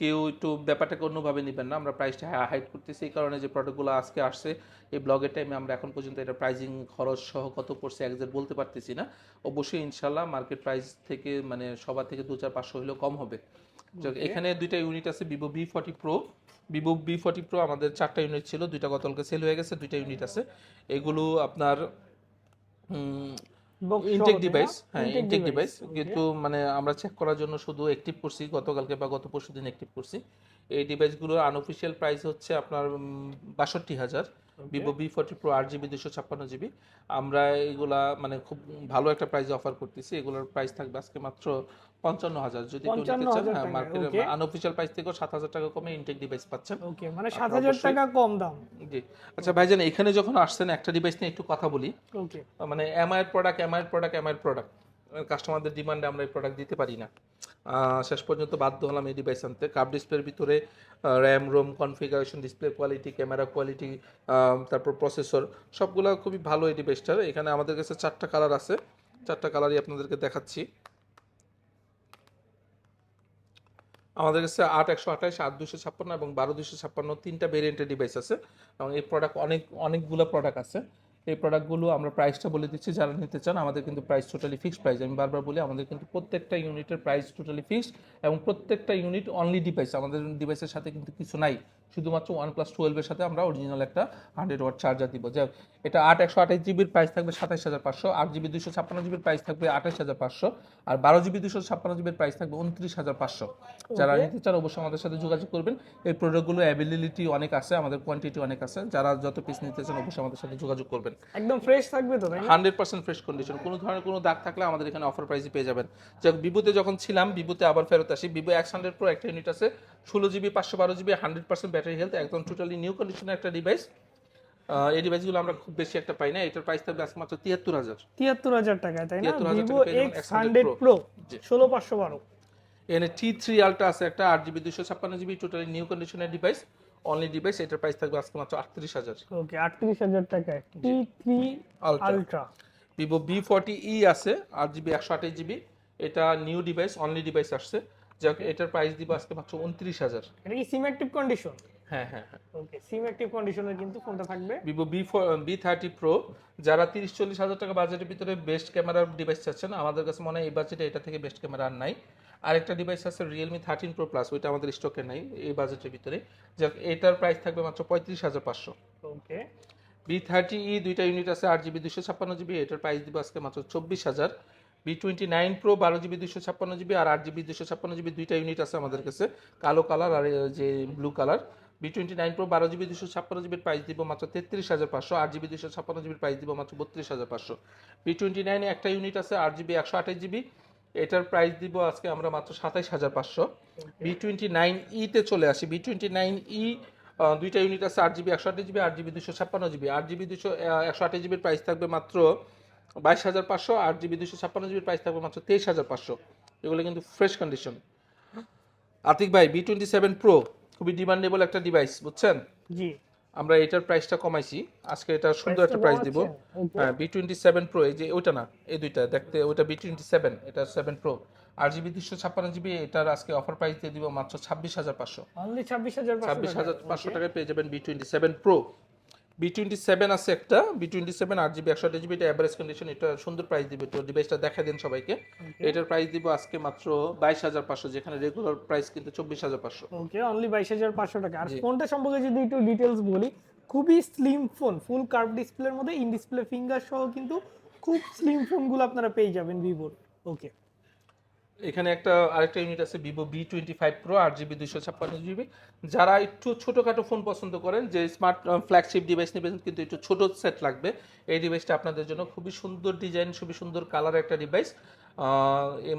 কেউ একটু ব্যাপারটাকে অন্যভাবে নেবেন না আমরা প্রাইসটা হাইড করতেছি। এই কারণে যে প্রোডাক্টগুলো আজকে আসছে এই ব্লগের টাইমে আমরা এখন পর্যন্ত এটা প্রাইজিং খরচ সহ কত পড়ছে একজাক্ট বলতে পারতেছি না। অবশ্যই ইনশাল্লাহ মার্কেট প্রাইস থেকে মানে সবার থেকে দু চার পাঁচশো হলেও কম হবে। এখানে দুইটা ইউনিট আছে Vivo V forty Pro Vivo V forty Pro আমাদের চারটা ইউনিট ছিল দুইটা গতকালকে সেল হয়ে গেছে দুইটা ইউনিট আছে। এগুলো আপনার ইনটেক ডিভাইস হ্যাঁ? ইনটেক ডিভাইস কিন্তু মানে আমরা চেক করার জন্য শুধু অ্যাক্টিভ করছি গতকালকে বা গত পরশু দিন অ্যাক্টিভ করছি। এই ডিভাইসগুলোর আনঅফিসিয়াল প্রাইস হচ্ছে আপনার বাষট্টি হাজার ভিভো বি ফোর্টি প্রো আট জিবি দুশো ছাপ্পান্ন জিবি আমরা এগুলা মানে খুব ভালো একটা প্রাইস অফার করতেছি। এগুলোর প্রাইস থাকবে আজকে মাত্র পঞ্চান্ন হাজার যদি কেউ নিতে চান 55,000 হ্যাঁ টাকা, মার্কেটে okay. আনঅফিসিয়াল প্রাইস থেকেও সাত হাজার টাকা কমে ইনটেক ডিভাইস পাচ্ছেন। ওকে মানে সাত হাজার টাকা কম দাম। জি। আচ্ছা ভাইজান এখানে যখন আসছেন একটা ডিভাইস নিয়ে একটু কথা বলি। ওকে মানে এমআইয়ের প্রোডাক্ট এমআইয়ের প্রোডাক্ট এমআইয়ের প্রোডাক্ট কাস্টমারদের ডিমান্ডে আমরা এই প্রোডাক্ট দিতে পারি না। শেষ পর্যন্ত বাধ্য হলাম এই ডিভাইস আনতে। কাপ ডিসপ্লের ভিতরে RAM ROM configuration display quality camera quality তারপর প্রসেসর সবগুলো খুবই ভালো এই ডিভাইসটার এখানে আমাদের কাছে চারটা কালার আছে। চারটা কালারই আপনাদেরকে দেখাচ্ছি। আমাদের কাছে আট একশো আঠাশ আট দুশো ছাপ্পান্ন এবং বারো দুশো ছাপ্পান্ন তিনটা ভেরিয়েন্টের ডিভাইস আছে। এবং এই প্রোডাক্ট অনেক, অনেকগুলো প্রোডাক্ট আছে। এই প্রোডাক্টগুলো আমরা প্রাইসটা বলে দিচ্ছি, যারা নিতে চান, আমাদের কিন্তু প্রাইস টোটালি ফিক্সড প্রাইস আমি বারবার বলি, আমাদের কিন্তু প্রত্যেকটা ইউনিটের প্রাইস টোটালি ফিক্সড এবং প্রত্যেকটা ইউনিট অনলি ডিভাইস আমাদের ডিভাইসের সাথে কিন্তু কিছু নাই। শুধুমাত্র ওয়ান প্লাস টুয়েলভের সাথে আমরা অরিজিনাল একটা হান্ড্রেড ওয়াট চার্জার দিব। যাই এটা আট একশো আঠাশ জিবির প্রাইস থাকবে সাতাশ হাজার পাঁচশো আট জিবি দুশো ছাপ্পান্ন জিবির প্রাইস থাকবে আঠাশ হাজার পাঁচশো আর বারো জিবি দুশো ছাপ্পান্ন জিবির প্রাইস থাকবে উনত্রিশ হাজার পাঁচশো। যারা নিতে চান অবশ্যই আমাদের সাথে যোগাযোগ করবেন। এই প্রোডাক্টগুলো অ্যাভেলিবিলিটি অনেক আছে আমাদের কোয়ান্টিটি অনেক আছে। যারা যত পিস নিতে চান অবশ্যই আমাদের সাথে যোগাযোগ করবেন। একদম ফ্রেশ থাকবে তো হান্ড্রেড পার্সেন্ট ফ্রেশ কন্ডিশন কোনো ধরনের কোনো দাগ থাকলে আমাদের এখানে অফার প্রাইসে পেয়ে যাবেন। যাক বিভুতে যখন ছিলাম বিভুতে আবার ফেরত আসি। বিভো এক্স হান্ড্রেড প্রো একটা ইউনিট আছে ষোলো জিবি পাঁচশো বারো GB hundred percent battery health একদম টোটালি নিউ কন্ডিশনের একটা ডিভাইস এই ডিভাইসগুলো আমরা খুব বেশি একটা পাই না এটার প্রাইস থাকবে আজকে মাত্র তিয়াত্তর হাজার। তিয়াত্তর হাজার টাকায় তাই না? ভিভো টাকা এক্স হান্ড্রেড প্রো ষোলো পাঁচশো বারো। এখানে টি থ্রি আলট্রা আছে একটা আট জিবি দুশো ছাপ্পান্ন জিবি টোটালি নিউ কন্ডিশনের ডিভাইস অনলি ডিভাইস এটার প্রাইস থাকবে আজকে মাত্র আটত্রিশ হাজার। ওকে আটত্রিশ হাজার টাকায় T three Ultra Ultra Vivo V forty e আছে আট জিবি একশো আঠাশ জিবি এটা নিউ ডিভাইস অনলি ডিভাইস আসছে। যাক এটার প্রাইস দিব আজকে মাত্র উনত্রিশ হাজার। এটা কি সিম অ্যাক্টিভ কন্ডিশন হ্যাঁ হ্যাঁ হ্যাঁ। ওকে সিম অ্যাক্টিভ কন্ডিশনের কিন্তু ফোনটা থাকবে। Vivo V V thirty Pro যারা তিরিশ চল্লিশ হাজার টাকা বাজেটের ভিতরে বেস্ট ক্যামেরার ডিভাইস চাচ্ছেন আমাদের কাছে মনে হয় এই বাজেটে এটা থেকে বেস্ট ক্যামেরা আর নাই। আরেকটা ডিভাইস আছে রিয়েলমি থার্টিন প্রো প্লাস ওইটা আমাদের স্টকে নাই এই বাজেটের ভিতরে। যাক এটার প্রাইস থাকবে মাত্র পঁয়ত্রিশ হাজার পাঁচশো। ওকে বি থার্টি ই দুইটা ইউনিট আছে আট জিবি দুশো ছাপ্পান্ন জিবি এটার প্রাইস দিব আজকে মাত্র চব্বিশ হাজার। বি টোয়েন্টি নাইন প্রো বারো জিবি দুশো ছাপ্পান্ন জিবি আর আট জিবি দুশো ছাপ্পান্ন জিবি দুইটা ইউনিট আছে আমাদের কাছে। কালো কালার আর যে blue colour V twenty nine Pro বারো জিবি দুশো ছাপ্পান্ন জিবির প্রাইস দিব মাত্র তেত্রিশ হাজার পাঁচশো। আট জিবি দুশো ছাপ্পান্ন জিবির প্রাইস দিব মাত্র বত্রিশ হাজার পাঁচশো। বি টোয়েন্টি নাইনে একটা ইউনিট আছে আট জিবি একশো আঠাশ জিবি। এটার প্রাইস দিব আজকে আমরা মাত্র সাতাইশ হাজার পাঁচশো। বি টোয়েন্টি নাইন ইতে চলে আসি। বি টোয়েন্টি নাইন ই দুইটা ইউনিট আছে আট জিবি একশো আঠাশ জিবি আট জিবি দুশো ছাপ্পান্ন জিবি। আট জিবি দুশো একশো আঠাশ জিবির প্রাইস থাকবে মাত্র বাইশ হাজার পাঁচশো আট জিবি দুশো ছাপ্পান্ন জিবির প্রাইস থাকবে মাত্র তেইশ হাজার পাঁচশো। এগুলো কিন্তু ফ্রেশ কন্ডিশন আতিক ভাই বি টোয়েন্টি সেভেন প্রো খুবই ডিমান্ডেবল একটা ডিভাইস বুঝছেন? জি। আমরা এটার প্রাইসটা কমাইছি। আজকে এটা সুন্দর একটা প্রাইস দিব। হ্যাঁ বি টোয়েন্টি সেভেন প্রো এই যে ওইটা না এই দুইটা দেখতে ওইটা বি টোয়েন্টি সেভেন এটা সেভেন প্রো আর জিবি দুশো ছাপ্পান্ন জিবি এটার আজকে অফার প্রাইস দিয়ে দিব মাত্র ছাব্বিশ হাজার পাঁচশো। ছাব্বিশ হাজার ছাব্বিশ হাজার পাঁচশো টাকায় পেয়ে যাবেন V twenty seven Pro V twenty seven আছে একটা বি টোয়েন্টি সেভেন আট জিবি একশো জিবি এটা অ্যাভারেজ কন্ডিশন এটা সুন্দর প্রাইস দিবে তো ডিভাইসটা দেখা দিন সবাইকে। এটার প্রাইস দিব আজকে মাত্র বাইশ হাজার পাঁচশো যেখানে রেগুলার প্রাইস কিন্তু চব্বিশ হাজার পাঁচশো। ওকে অনলি বাইশ হাজার পাঁচশো টাকা। আর ফোনটা সম্পর্কে যদি একটু ডিটেলস বলি খুবই স্লিম ফোন ফুল কার্ভ ডিসপ্লের মধ্যে ইন ডিসপ্লে ফিঙ্গার সহ কিন্তু খুব স্লিম ফোনগুলো আপনারা পেয়ে যাবেন ভিভোর ওকে এখানে একটা আরেকটা ইউনিট আছে Vivo V twenty five Pro আট জিবি দুইশো ছাপ্পান্ন জিবি যারা একটু ছোটোখাটো ফোন পছন্দ করেন যে স্মার্ট ফ্ল্যাগশিপ ডিভাইস নেবেন কিন্তু একটু ছোটো সেট লাগবে এই ডিভাইসটা আপনাদের জন্য খুবই সুন্দর ডিজাইন খুবই সুন্দর কালার একটা ডিভাইস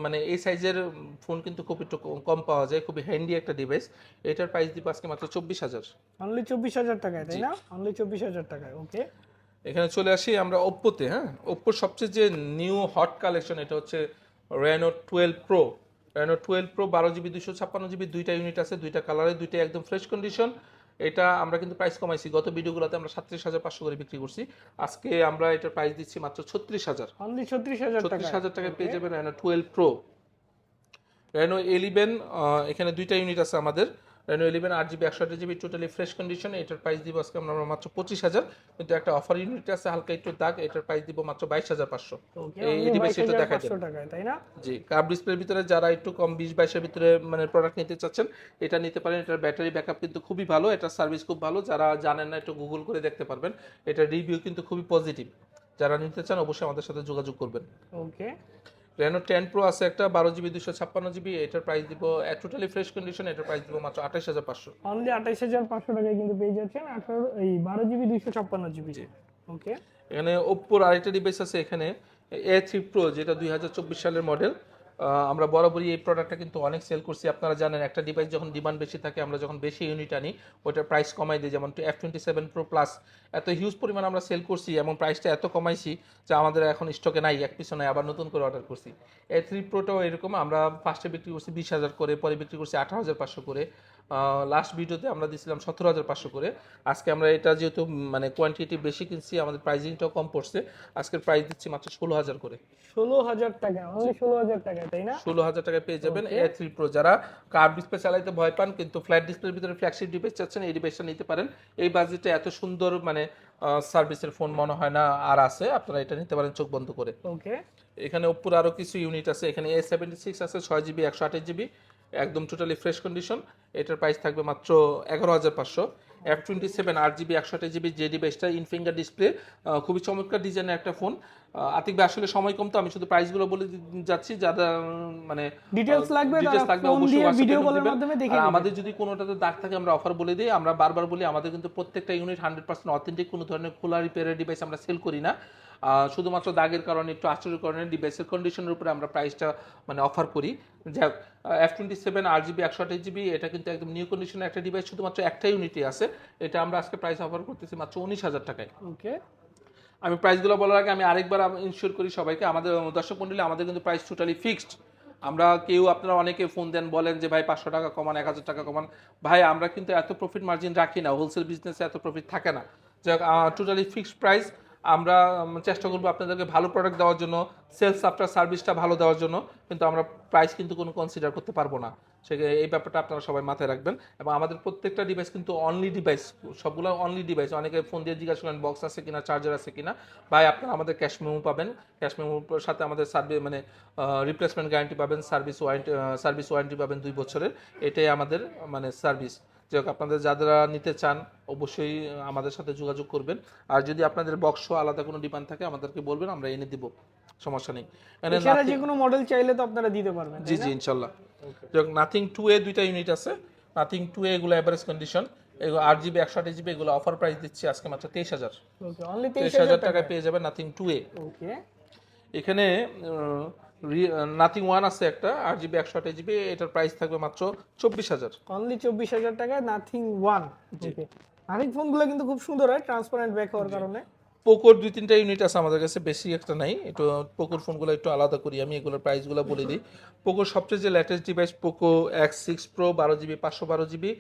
মানে এই সাইজের ফোন কিন্তু খুব একটু কম- কম পাওয়া যায় খুবই হ্যান্ডি একটা ডিভাইস এটার প্রাইস দিব আজকে মাত্র চব্বিশ হাজার। অনলি চব্বিশ হাজার টাকায় তাই না? অনলি চব্বিশ হাজার টাকায় ওকে এখানে চলে আসি আমরা ওপ্পোতে হ্যাঁ? ওপ্পোর সবচেয়ে যে নিউ হট কালেকশন এটা হচ্ছে Reno twelve Pro Reno twelve Pro বারো জিবি দুশো ছাপ্পান্ন জিবি দুইটা ইউনিট আছে দুইটা কালারে দুইটা একদম ফ্রেশ কন্ডিশন এটা আমরা কিন্তু প্রাইস কমাইছি। গত ভিডিওগুলোতে আমরা সাতত্রিশ হাজার পাঁচশো করে বিক্রি করছি। আজকে আমরা এটার প্রাইস দিচ্ছি মাত্র ছত্রিশ হাজার। ছত্রিশ হাজার ছত্রিশ হাজার টাকায় পেয়ে যাবেন Reno twelve Pro Reno eleven এখানে দুইটা ইউনিট আছে আমাদের। রেনো ইলেভেন আট জিবি একশো জিবি টোটালি ফ্রেশ কন্ডিশন এটার প্রাইস দিব আজকে আমরা মাত্র পঁচিশ হাজার। কিন্তু একটা অফার ইউনিট আছে হালকা একটু দাগ এটার প্রাইস দিব মাত্র বাইশ হাজার পাঁচশো। এই device এটা দেখা না? জি কার্ভ ডিসপ্লের ভিতরে যারা একটু কম বিশ বাইশের ভিতরে মানে প্রোডাক্ট নিতে চাচ্ছেন এটা নিতে পারেন। এটার ব্যাটারি ব্যাকআপ কিন্তু খুবই ভালো এটার সার্ভিস খুব ভালো। যারা জানেন না একটু গুগল করে দেখতে পারবেন। এটার রিভিউ কিন্তু খুবই পজিটিভ যারা নিতে চান অবশ্যই আমাদের সাথে যোগাযোগ করবেন। ওকে রেনো টেন প্রো আছে একটা বারো জিবি দুশো ছাপ্পান্ন জিবি এটার প্রাইস দিব টোটালি ফ্রেশ কন্ডিশন এটার প্রাইস দিব মাত্র আঠাশ হাজার পাঁচশো। অনলি আঠাশ হাজার পাঁচশো টাকায় কিন্তু পেয়ে যাচ্ছেন আঠারো এই বারো জিবি দুইশো ছাপ্পান্ন জিবি। ওকে এখানে ওপ্পোর আরেকটা ডিভাইস আছে এখানে এ থ্রি প্রো যেটা দুই হাজার চব্বিশ সালের মডেল আমরা বরাবরই এই প্রোডাক্টটা কিন্তু অনেক সেল করছি। আপনারা জানেন, একটা ডিভাইস যখন ডিমান্ড বেশি থাকে, আমরা যখন বেশি ইউনিট আনি ওইটার প্রাইস কমাই দিই। যেমন F twenty seven Pro plus এত হিউজ পরিমাণ আমরা সেল করছি এবং প্রাইসটা এত কমাইছি যে আমাদের এখন স্টকে নাই, এক পিছনে আবার নতুন করে অর্ডার করছি। এ থ্রি প্রোটাও এরকম, আমরা ফার্স্টে বিক্রি করছি বিশ হাজার করে, পরে বিক্রি করছি আঠারো হাজার পাঁচশো করে। লাস্ট ভিডিওতে আমরা দিয়েছিলাম সতেরো হাজার পাঁচশো করে। আজকে আমরা এটা যেহেতু মানে কোয়ান্টিটি বেশি কিনছি আমাদের প্রাইজিংটাও কম পড়ছে। আজকের প্রাইস দিচ্ছি মাত্র ষোলো হাজার করে। ষোলো হাজার টাকা ষোলো হাজার টাকায় তাই না? ষোলো হাজার টাকায় পেয়ে যাবেন এ থ্রি প্রো যারা কার্ভ ডিসপ্লে চালাইতে ভয় পান কিন্তু ফ্ল্যাট ডিসপ্লের ভিতরে ফ্ল্যাগশিপ ডিভাইস চাচ্ছেন এই ডিভাইসটা নিতে পারেন। এই বাজেটে এত সুন্দর মানে সার্ভিসের ফোন মনে হয় না আর আছে আপনারা এটা নিতে পারেন চোখ বন্ধ করে। ওকে এখানে ওপ্পোর আরও কিছু ইউনিট আছে এখানে এ সেভেন্টি সিক্স আছে ছয় জিবি একশো আঠাশ জিবি একদম টোটালি ফ্রেশ কন্ডিশন এটার প্রাইস থাকবে মাত্র এগারো হাজার পাঁচশো। এফ টোয়েন্টি সেভেন আট জিবি একশো আঠাশ জিবি যে ডিভাইসটা ইন ফিঙ্গার ডিসপ্লে খুবই চমৎকার ডিজাইনের একটা ফোন আতিক ভাই আসলে সময় কম তো আমি শুধু প্রাইসগুলো বলে যাচ্ছি যারা মানে Details লাগবে, ডিটেলস তারা লাগবে অবশ্যই এর দিবেন। মাধ্যমে দেখে আর আমাদের যদি কোনোটাতে দাগ থাকে আমরা অফার বলে দিই। আমরা বারবার বলি আমাদের কিন্তু প্রত্যেকটা ইউনিট হান্ড্রেড পার্সেন্ট অথেন্টিক কোনো ধরনের খোলা রিপেয়ারের ডিভাইস আমরা সেল করি না। শুধুমাত্র দাগের কারণে একটু আশ্চর্যের কারণে ডিভাইসের কন্ডিশনের উপরে আমরা প্রাইসটা মানে অফার করি। যাক এফ টোয়েন্টি সেভেন আট জিবি একশো আঠাশ জিবি এটা কিন্তু একদম নিউ কন্ডিশনের একটা ডিভাইস শুধুমাত্র একটা ইউনিটই আছে। এটা আমরা আজকে প্রাইস অফার করতেছি মাত্র উনিশ হাজার টাকায়। ওকে আমি প্রাইসগুলো বলার আগে আমি আরেকবার ইনশিওর করি সবাইকে আমাদের দর্শক মন্ডলী আমাদের কিন্তু প্রাইস টোটালি ফিক্সড আমরা কেউ আপনারা অনেকে ফোন দেন বলেন যে ভাই পাঁচশো টাকা কমান এক হাজার টাকা কমান। ভাই আমরা কিন্তু এত প্রফিট মার্জিন রাখি না হোলসেল বিজনেসে এত প্রফিট থাকে না। যাক টোটালি ফিক্সড প্রাইস আমরা চেষ্টা করব আপনাদেরকে ভালো প্রোডাক্ট দেওয়ার জন্য সেলস আফটার সার্ভিসটা ভালো দেওয়ার জন্য, কিন্তু আমরা প্রাইস কিন্তু কোনো কনসিডার করতে পারব না। সে, এই ব্যাপারটা আপনারা সবাই মাথায় রাখবেন। এবং আমাদের প্রত্যেকটা ডিভাইস কিন্তু অনলি ডিভাইস সবগুলো অনলি ডিভাইস অনেকে ফোন দিয়ে জিজ্ঞাসা করেন বক্স আছে কিনা চার্জার আছে কিনা? ভাই, আপনারা আমাদের ক্যাশ মেমো পাবেন। ক্যাশ মেমোর সাথে আমাদের সার্ভিস মানে রিপ্লেসমেন্ট গ্যারান্টি পাবেন সার্ভিস ওয়ারেন্টি সার্ভিস ওয়ারেন্টি পাবেন দুই বছরের। এটাই আমাদের মানে সার্ভিস যাই হোক আপনাদের যারা নিতে চান অবশ্যই আমাদের সাথে যোগাযোগ করবেন। আর যদি আপনাদের বক্স আলাদা কোনো ডিমান্ড থাকে আমাদেরকে বলবেন আমরা এনে দিব। সমস্যা নেই। এছাড়া যে কোনো মডেল চাইলে তো আপনারা দিতে পারবেন জি জি ইনশাল্লাহ। যাক নাথিং টু এ দুইটা ইউনিট আছে। নাথিং টু এ এগুলো এভারেজ কন্ডিশন এগুলো আট জিবি একশো আঠাশ জিবি এগুলো অফার প্রাইস দিচ্ছি আজকে মাত্র তেইশ হাজার। অনলি তেইশ হাজার হাজার টাকায়। পেয়ে যাবেন নাথিং টু এ ওকে এখানে নাথিং ওয়ান আছে একটা আট জিবি একশো আঠাশ জিবি এটার প্রাইস থাকবে মাত্র চব্বিশ হাজার। অনলি চব্বিশ হাজার টাকায় নাথিং ওয়ান আরেক ফোনগুলো কিন্তু খুব সুন্দর হয় ট্রান্সপারেন্ট ব্যাক হওয়ার কারণে। পোকোর দুই তিনটা ইউনিট আছে আমাদের কাছে বেশি একটা নাই। একটু পোকোর ফোনগুলো একটু আলাদা করি আমি এগুলোর প্রাইসগুলো বলে দিই। পোকোর সবচেয়ে যে latest device Poco X six Pro বারো জিবি পাঁচশো বারো জিবি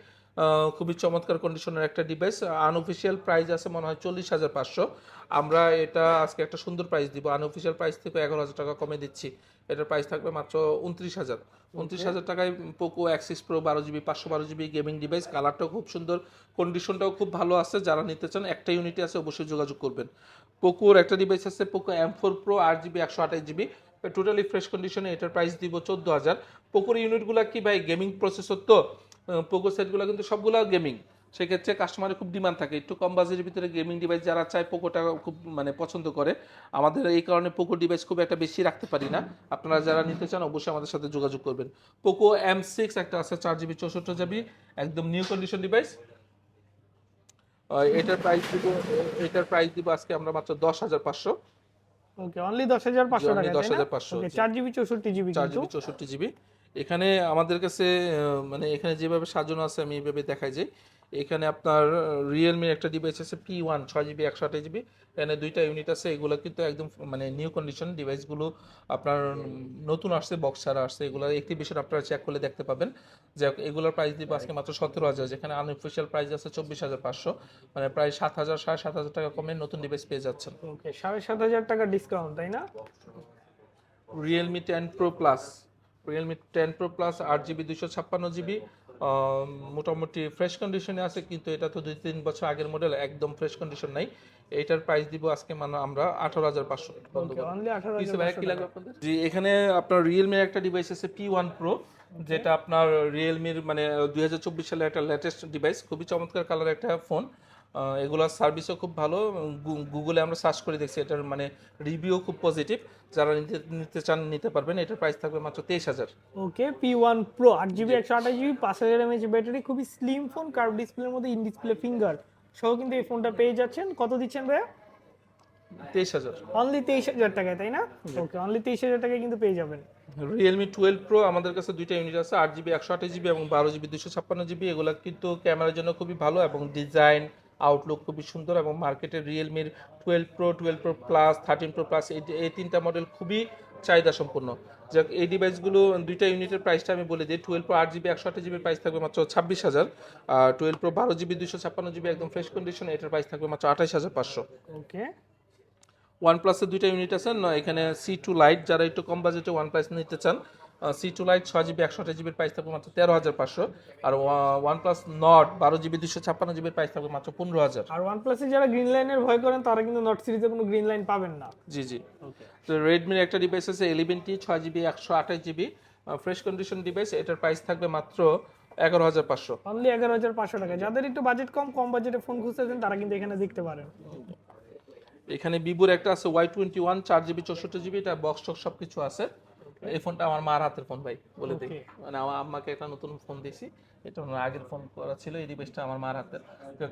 খুবই চমৎকার কন্ডিশনের একটা ডিভাইস আনঅফিসিয়াল প্রাইস আছে মনে হয় চল্লিশ হাজার পাঁচশো। আমরা এটা আজকে একটা সুন্দর প্রাইস দিব আনঅফিসিয়াল প্রাইস থেকে এগারো হাজার টাকা কমে দিচ্ছি। এটার প্রাইস থাকবে মাত্র উনত্রিশ হাজার। উনত্রিশ হাজার টাকায় পোকো অ্যাক্সিস প্রো বারো জিবি পাঁচশো বারো জিবি গেমিং ডিভাইস কালারটাও খুব সুন্দর কন্ডিশনটাও খুব ভালো আছে যারা নিতে চান একটা ইউনিটে আছে অবশ্যই যোগাযোগ করবেন। পোকোর একটা ডিভাইস আছে পোকো এম ফোর প্রো আট জিবি একশো আঠাশ জিবি। টোটালি ফ্রেশ কন্ডিশনে এটার প্রাইস দিব চোদ্দ হাজার। পোকোর ইউনিটগুলো কি ভাই গেমিং প্রসেসর তো? পোকো সেটগুলো কিন্তু সবগুলো গেমিং সেক্ষেত্রে কাস্টমারের খুব ডিমান্ড থাকে। একটু কম বাজেটের ভিতরে গেমিং ডিভাইস যারা চায় পোকোটা খুব মানে পছন্দ করে। আমাদের এই কারণে পোকো ডিভাইস খুব একটা বেশি রাখতে পারি না। আপনারা যারা নিতে চান অবশ্যই আমাদের সাথে যোগাযোগ করবেন। পোকো এম সিক্স একটা আছে চার জিবি চৌষট্টি জিবি একদম নিউ কন্ডিশন ডিভাইস এটার প্রাইস দিব এটার প্রাইস দিব আজকে আমরা মাত্র দশ হাজার পাঁচশো। ওকে অনলি দশ হাজার পাঁচশো টাকা 10,500 ওকে চার জিবি চৌষট্টি জিবি চার জিবি চৌষট্টি জিবি এখানে আমাদের কাছে মানে এখানে যেভাবে সাজানো আছে আমি এইভাবে দেখাই যাই এখানে আপনার রিয়েলমির একটা ডিভাইস আছে পি ওয়ান ছয় জিবি একশো আঠাশ জিবি এখানে দুইটা ইউনিট আছে এগুলো কিন্তু একদম মানে নিউ কন্ডিশন ডিভাইসগুলো আপনার নতুন আসছে বক্স ছাড়া আসছে এগুলো অ্যাক্টিভেশন আপনারা চেক করলে দেখতে পাবেন। যে এগুলোর প্রাইস দিব আজকে মাত্র সতেরো হাজার যেখানে আনঅফিসিয়াল প্রাইস আছে চব্বিশ হাজার পাঁচশো মানে প্রায় সাত হাজার সাড়ে সাত হাজার টাকা কমে নতুন ডিভাইস পেয়ে যাচ্ছেন। ওকে সাড়ে সাত হাজার টাকা ডিসকাউন্ট তাই না? Realme ten Pro plus Realme ten Pro plus আট জিবি দুশো ছাপ্পান্ন জিবি মোটামুটি ফ্রেশ কন্ডিশনে আছে কিন্তু এটা তো দুই তিন বছর আগের মডেল একদম ফ্রেশ কন্ডিশন নাই। এইটার প্রাইস দিব আজকে মানে আমরা আঠারো হাজার পাঁচশো? জি এখানে আপনার রিয়েলমির একটা ডিভাইস আছে পি ওয়ান প্রো যেটা আপনার রিয়েলমির মানে দুই হাজার চব্বিশ সালের একটা লেটেস্ট ডিভাইস খুবই চমৎকার কালার একটা ফোন এগুলোর সার্ভিসও খুব ভালো। গুগলে আমরা সার্চ করে দেখছি এটার মানে রিভিউ খুব পজিটিভ যারা নিতে নিতে চান নিতে পারবেন। এটার প্রাইস থাকবে মাত্র তেইশ হাজার। ওকে পি ওয়ান প্রো আট জিবি একশো আঠাশ জিবি পাঁচ হাজার এমএচ ব্যাটারি খুবই স্লিম ফোন কার্ভ ডিসপ্লের মধ্যে ইন ডিসপ্লে ফিঙ্গার সহ কিন্তু এই ফোনটা পেয়ে যাচ্ছেন। কত দিচ্ছেন ভাইয়া? তেইশ হাজার। অনলি তেইশ হাজার টাকায় তাই না? ওকে অনলি তেইশ হাজার টাকায় কিন্তু পেয়ে যাবেন। রিয়েলমি টুয়েলভ প্রো আমাদের কাছে দুইটা ইউনিট আছে আট জিবি একশো আঠাশ জিবি এবং বারো জিবি দুশো ছাপ্পান্ন জিবি এগুলো কিন্তু ক্যামেরার জন্য খুবই ভালো এবং ডিজাইন আউটলুক খুবই সুন্দর এবং মার্কেটে রিয়েলমির twelve pro twelve pro plus thirteen pro plus এই এই তিনটা মডেল খুবই চাহিদা সম্পন্ন যাক এই ডিভাইসগুলো দুইটা ইউনিটের প্রাইসটা আমি বলে দিই। টুয়েলভ প্রো আট জিবি একশো আঠাশ জিবির প্রাইস থাকবে মাত্র ছাব্বিশ হাজার। আর টুয়েলভ প্রো বারো জিবি দুশো ছাপ্পান্ন জিবি একদম ফ্রেশ কন্ডিশন এটার প্রাইস থাকবে মাত্র আঠাশ হাজার পাঁচশো। ওকে ওয়ান প্লাসের দুইটা ইউনিট আছে ন- এখানে সি টু লাইট যারা একটু কম বাজেটে ওয়ান প্লাস নিতে চান সি টু লাইট ছয় জিবি একশো আঠাশ জিবির প্রাইস থাকবে মাত্র তেরো হাজার পাঁচশো। আর ওয়ান প্লাস নট বারো জিবি দুশো ছাপ্পান্ন জিবির প্রাইস থাকবে মাত্র পনেরো হাজার। আর ওয়ান প্লাসে যারা গ্রিন লাইনের ভয় করেন তারা কিন্তু নট সিরিজে কোনো গ্রিন লাইন পাবেন না। জি জি। তো রেডমির একটা ডিভাইস আছে এলিভেন টি ছয় জিবি একশো আঠাশ জিবি ফ্রেশ কন্ডিশন ডিভাইস এটার প্রাইস থাকবে মাত্র এগারো হাজার পাঁচশো। অনলি এগারো হাজার পাঁচশো টাকা। যাদের একটু বাজেট কম কম বাজেটে ফোন খুঁজতেছেন তারা কিন্তু এখানে দেখতে পারেন। এখানে ভিভোর একটা আছে ওয়াই টোয়েন্টি ওয়ান চার জিবি চৌষট্টি জিবি এটা বক্স টক্স সব কিছু আছে। এই ফোনটা আমার মার হাতের ফোন ভাই বলে দিই। মানে আমার আম্মাকে একটা নতুন ফোন দিয়েছি এটা ওনার আগের ফোন করা ছিল এই ডিভাইসটা আমার মার হাতের।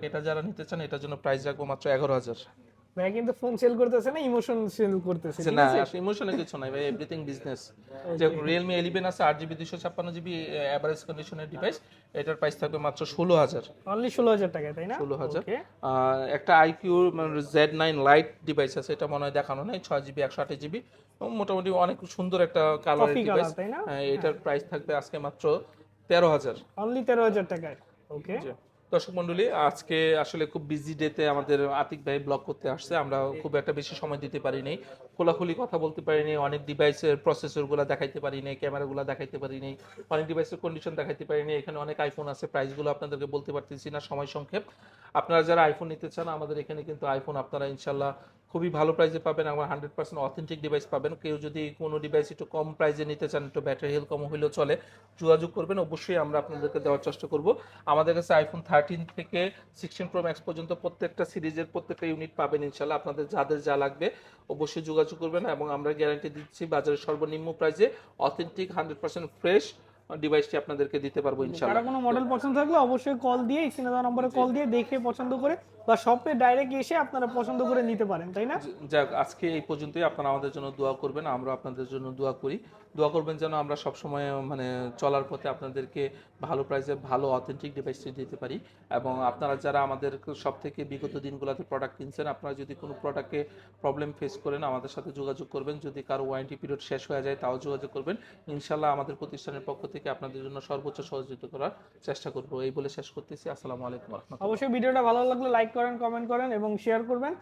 এটা যারা নিতে চান এটার জন্য প্রাইস রাখব মাত্র এগারো হাজার। ভাই কিন্তু ফোন সেল করতেছে না ইমোশন সেল করতেছে না আছে? ইমোশনে কিছু নাই ভাই এভরিথিং বিজনেস যে আছে কন্ডিশনের ডিভাইস এটার প্রাইস থাকবে মাত্র ষোলো হাজার। অনলি ষোলো হাজার টাকায় তাই না? ষোলো হাজার। ওকে আর একটা iQOO Z nine lite device আছে এটা মনে হয় দেখানো নেই ছয় জিবি একশো আঠাশ জিবি মোটামুটি অনেক সুন্দর একটা কালারের কফি ডিভাইস না? এটার প্রাইস থাকবে আজকে মাত্র তেরো হাজার। অনলি তেরো হাজার টাকায় ওকে দর্শক মন্ডলী, আজকে আসলে খুব বিজি ডেতে আমাদের আতিক ভাই ব্লক করতে আসছে। আমরা খুব একটা বেশি সময় দিতে পারিনি খোলাখুলি কথা বলতে পারিনি অনেক ডিভাইসের প্রসেসরগুলো দেখাইতে পারিনি ক্যামেরাগুলো দেখাইতে পারিনি অনেক ডিভাইসের কন্ডিশন দেখাইতে পারিনি এখানে অনেক আইফোন আছে প্রাইসগুলো আপনাদেরকে বলতে পারতেছি না, সময় সংক্ষেপ। আপনারা যারা আইফোন নিতে চান, আমাদের এখানে কিন্তু আইফোন আপনারা ইনশাল্লাহ খুবই ভালো প্রাইসে পাবেন আমার হান্ড্রেড পার্সেন্ট অথেন্টিক ডিভাইস পাবেন। কেউ যদি কোনো ডিভাইস একটু কম প্রাইসে নিতে চান, একটু ব্যাটারি হেলথ কম হইলেও চলে, যোগাযোগ করবেন, অবশ্যই আমরা আপনাদেরকে দেওয়ার চেষ্টা করব। আমাদের কাছে আইফোন থার্টিন থেকে সিক্সটিন প্রো ম্যাক্স পর্যন্ত প্রত্যেকটা সিরিজের প্রত্যেকটা ইউনিট পাবেন ইনশাল্লাহ আপনাদের যাদের যা লাগবে, অবশ্যই যোগাযোগ করবেন এবং আমরা গ্যারান্টি দিচ্ছি বাজারের সর্বনিম্ন প্রাইসে অথেন্টিক হান্ড্রেড পার্সেন্ট ফ্রেশ ডিভাইসটি আপনাদেরকে দিতে পারব ইনশাআল্লাহ কারও কোনো মডেল পছন্দ থাকলে অবশ্যই কল দিয়ে স্ক্রিনে দেওয়া নম্বরে কল দিয়ে দেখে পছন্দ করে বা শপে ডাইরেক্ট এসে আপনারা পছন্দ করে নিতে পারেন তাই না? যাক আজকে এই পর্যন্তই। আপনারা আমাদের জন্য দোয়া করবেন আমরা আপনাদের জন্য দোয়া করি। দোয়া করবেন যেন আমরা সব সময় মানে চলার পথে আপনাদেরকে ভালো প্রাইসে ভালো অথেন্টিক ডিভাইসটি দিতে পারি এবং আপনারা যারা আমাদের সব থেকে বিগত দিনগুলোতে প্রোডাক্ট কিনছেন, আপনারা যদি কোনো প্রোডাক্টে প্রবলেম ফেস করেন, আমাদের সাথে যোগাযোগ করবেন। যদি কারও ওয়ারেন্টি পিরিয়ড শেষ হয়ে যায়, তাও যোগাযোগ করবেন। ইনশাল্লাহ আমাদের প্রতিষ্ঠানের পক্ষ থেকে আপনাদের জন্য সর্বোচ্চ সহযোগিতা করার চেষ্টা করব। এই বলে শেষ করতেছি। আসসালামু আলাইকুম অবশ্যই ভিডিওটা ভালো লাগলে লাইক করেন কমেন্ট করেন এবং শেয়ার করবেন।